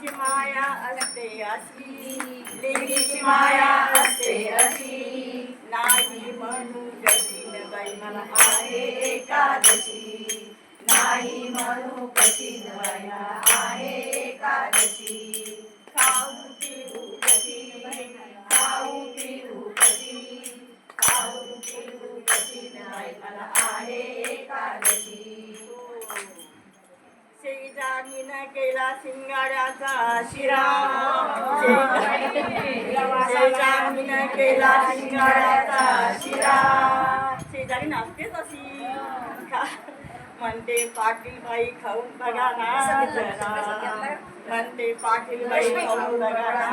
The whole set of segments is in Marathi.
लेकीची माया असते अशी. लेकीची माया असते अशी. नाही म्हणू कशी बाई मला आहे एकादशी. नाही म्हणू कशी मला आहे एकादशी. खाऊ पिऊ कशी. खाऊ पिऊ कशी. खाऊ पिऊ कशी बाई मला आहे एकादशी. शेजारीनं केला शिंगाड्याचा शिरा. शेजारीनं केला शिंगाड्याचा शिरा. शेजारी नाचतेच अशी. खा- म्हणते पाटील बाई खाऊन बघा ना. जरा म्हणते पाटील बाई खाऊन बघा ना.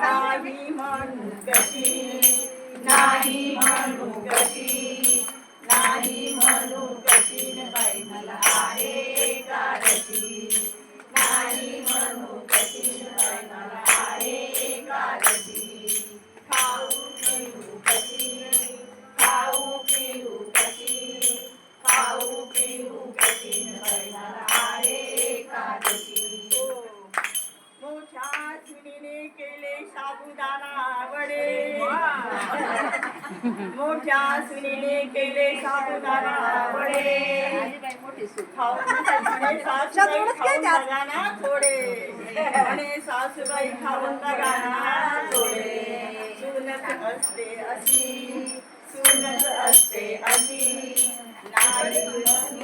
नाही म्हणू कशी नाही म्हणू कशी मोठ्या वडे. मोठ्या सुनीने केले साबुदाणा वडे. थोडे. म्हणे सासूबाई खाऊन ना थोडे. सुनत असते अशी सुनत असते अशी. नाही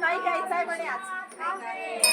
नाही घ्यायचा आहे म्हणे आज.